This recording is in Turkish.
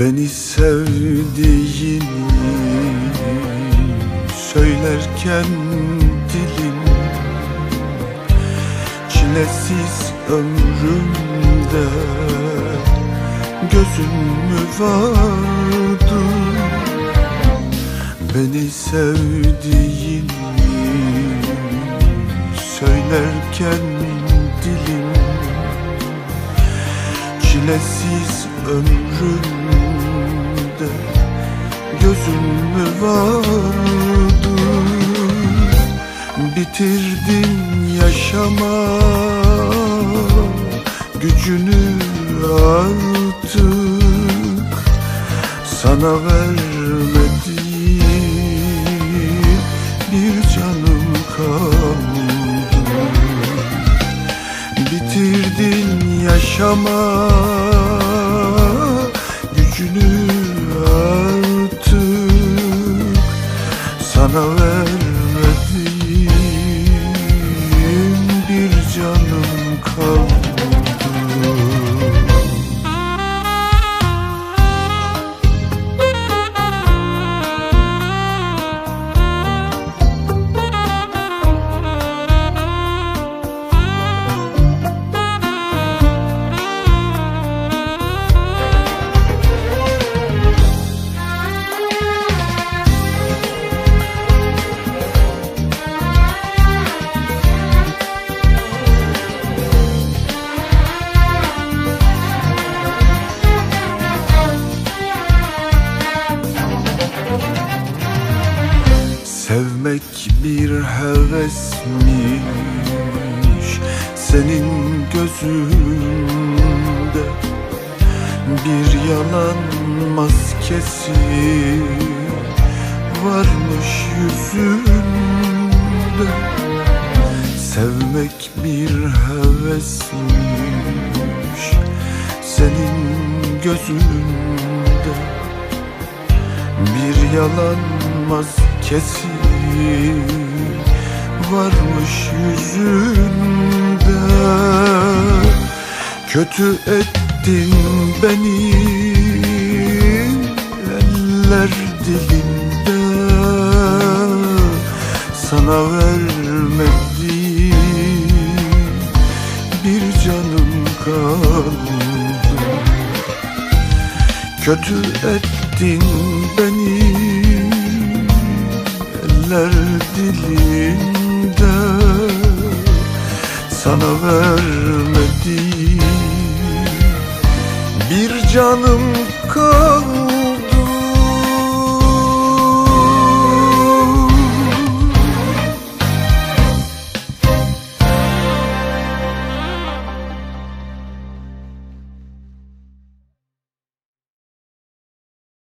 Beni sevdiğini söylerken dilim Çilesiz ömrümde gözün mü vardı? Beni sevdiğini söylerken dilim Çilesiz ömrümde gözün mü vardı? Bitirdin yaşama gücünü artık Sana vermediğim bir canım kaldı. Bitirdin yaşama gücünü artık Sevmek bir hevesmiş Senin gözünde. Bir yalan maskesi Varmış yüzünde. Sevmek bir hevesmiş Senin gözünde. Bir yalan maskesi varmış yüzünde. Kötü ettin beni. Eller dilinde. Sana vermediğim bir canım kaldı. Kötü ettin beni Eller dilinde Sana vermediğim Bir canım kaldı